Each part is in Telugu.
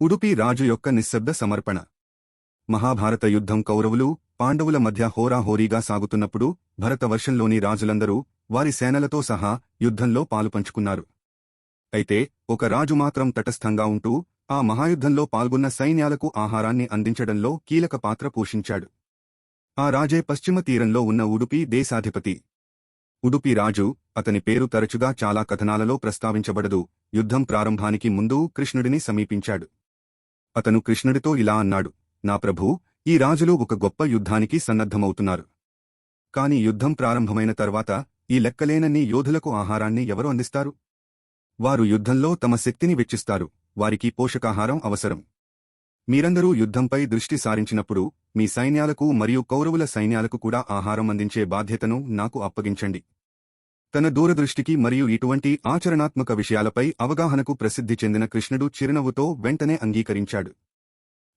ఉడుపి రాజు యొక్క నిశ్శబ్ద సమర్పణ. మహాభారత యుద్ధం కౌరవులు పాండవుల మధ్య హోరాహోరీగా సాగుతున్నప్పుడు భరతవర్షంలోని రాజులందరూ వారి సేనలతో సహా యుద్ధంలో పాలుపంచుకున్నారు. అయితే ఒక రాజు మాత్రం తటస్థంగా ఉంటూ ఆ మహాయుద్ధంలో పాల్గొన్న సైన్యాలకు ఆహారాన్ని అందించడంలో కీలక పాత్ర పోషించాడు. ఆ రాజే పశ్చిమ తీరంలో ఉన్న ఉడుపి దేశాధిపతి. ఉడుపి రాజు అతని పేరు తరచుగా చాలా కథనాలలో ప్రస్తావించబడదు. యుద్ధం ప్రారంభానికి ముందు కృష్ణుడిని సమీపించాడు. అతను కృష్ణుడితో ఇలా అన్నాడు నా ప్రభూ ఈ రాజులు ఒక గొప్ప యుద్ధానికి సన్నద్ధమవుతున్నారు. కాని యుద్ధం ప్రారంభమైన తర్వాత ఈ లెక్కలేనన్ని యోధులకు ఆహారాన్ని ఎవరు అందిస్తారు? వారు యుద్ధంలో తమ శక్తిని వెచ్చిస్తారు వారికి పోషకాహారం అవసరం. మీరందరూ యుద్ధంపై దృష్టి సారించినప్పుడు మీ సైన్యాలకు మరియు కౌరవుల సైన్యాలకు కూడా ఆహారం అందించే బాధ్యతను నాకు అప్పగించండి. తన దూరదృష్టికి మరియు ఇటువంటి ఆచరణాత్మక విషయాలపై అవగాహనకు ప్రసిద్ధి చెందిన కృష్ణుడు చిరునవ్వుతో వెంటనే అంగీకరించాడు.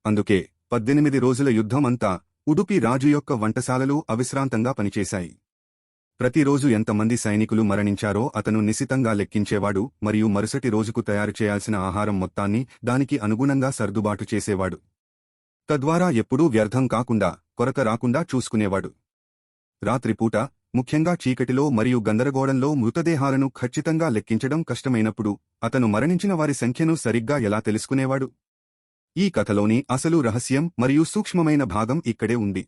అందుకే పద్దెనిమిది రోజుల యుద్ధం అంతా ఉడుపి రాజు యొక్క వంటశాలలు అవిశ్రాంతంగా పనిచేశాయి. ప్రతిరోజు ఎంతమంది సైనికులు మరణించారో అతను నిశితంగా లెక్కించేవాడు మరియు మరుసటి రోజుకు తయారు చేయాల్సిన ఆహారం మొత్తాన్ని దానికి అనుగుణంగా సర్దుబాటు చేసేవాడు. తద్వారా ఎప్పుడూ వ్యర్థం కాకుండా కొరత రాకుండా చూసుకునేవాడు. రాత్రిపూట ముఖ్యంగా చీకటిలో మరియు గందరగోళంలో మృతదేహాలను ఖచ్చితంగా లెక్కించడం కష్టమైనప్పుడు అతను మరణించిన వారి సంఖ్యను సరిగ్గా ఎలా తెలుసుకునేవాడు? ఈ కథలోని అసలు రహస్యం మరియు సూక్ష్మమైన భాగం ఇక్కడే ఉంది.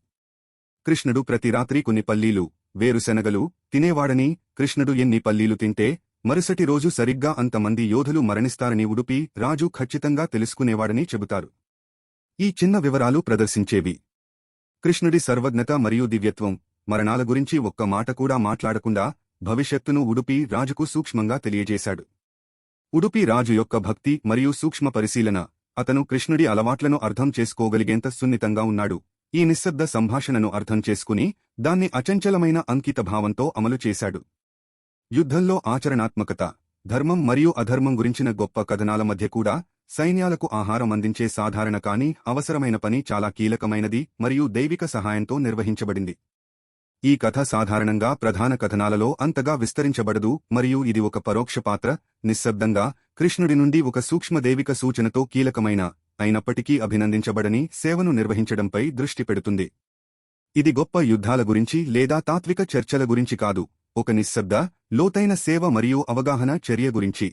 కృష్ణుడు ప్రతి రాత్రి కొన్ని పల్లీలు వేరుశెనగలు తినేవాడని కృష్ణుడు ఎన్ని పల్లీలు తింటే మరుసటి రోజు సరిగ్గా అంతమంది యోధులు మరణిస్తారని ఉడుపి రాజు ఖచ్చితంగా తెలుసుకునేవాడని చెబుతారు. ఈ చిన్న వివరాలు ప్రదర్శించేవి. కృష్ణుడి సర్వజ్ఞత మరియు దివ్యత్వం మరణాల గురించి ఒక్క మాట కూడా మాట్లాడకుండా భవిష్యత్తును ఉడుపి రాజుకు సూక్ష్మంగా తెలియజేశాడు. ఉడుపి రాజు యొక్క భక్తి మరియు సూక్ష్మ పరిశీలన అతను కృష్ణుడి అలవాట్లను అర్థం చేసుకోగలిగేంత సున్నితంగా ఉన్నాడు. ఈ నిశ్శబ్ద సంభాషణను అర్థం చేసుకుని దాన్ని అచంచలమైన అంకిత భావంతో అమలు చేశాడు. యుద్ధంలో ఆచరణాత్మకత ధర్మం మరియు అధర్మం గురించిన గొప్ప కథనాల మధ్య కూడా సైన్యాలకు ఆహారం అందించే సాధారణ కాని అవసరమైన పని చాలా కీలకమైనది మరియు దైవిక సహాయంతో నిర్వహించబడింది. ఈ కథ సాధారణంగా ప్రధాన కథనాలలో అంతగా విస్తరించబడదు మరియు ఇది ఒక పరోక్ష పాత్ర నిశ్శబ్దంగా కృష్ణుడి నుండి ఒక సూక్ష్మదేవిక సూచనతో కీలకమైన అయినప్పటికీ అభినందించబడని సేవను నిర్వహించడంపై దృష్టి పెడుతుంది. ఇది గొప్ప యుద్ధాల గురించి లేదా తాత్విక చర్చల గురించి కాదు ఒక నిశ్శబ్ద లోతైన సేవ మరియు అవగాహన చర్య గురించి.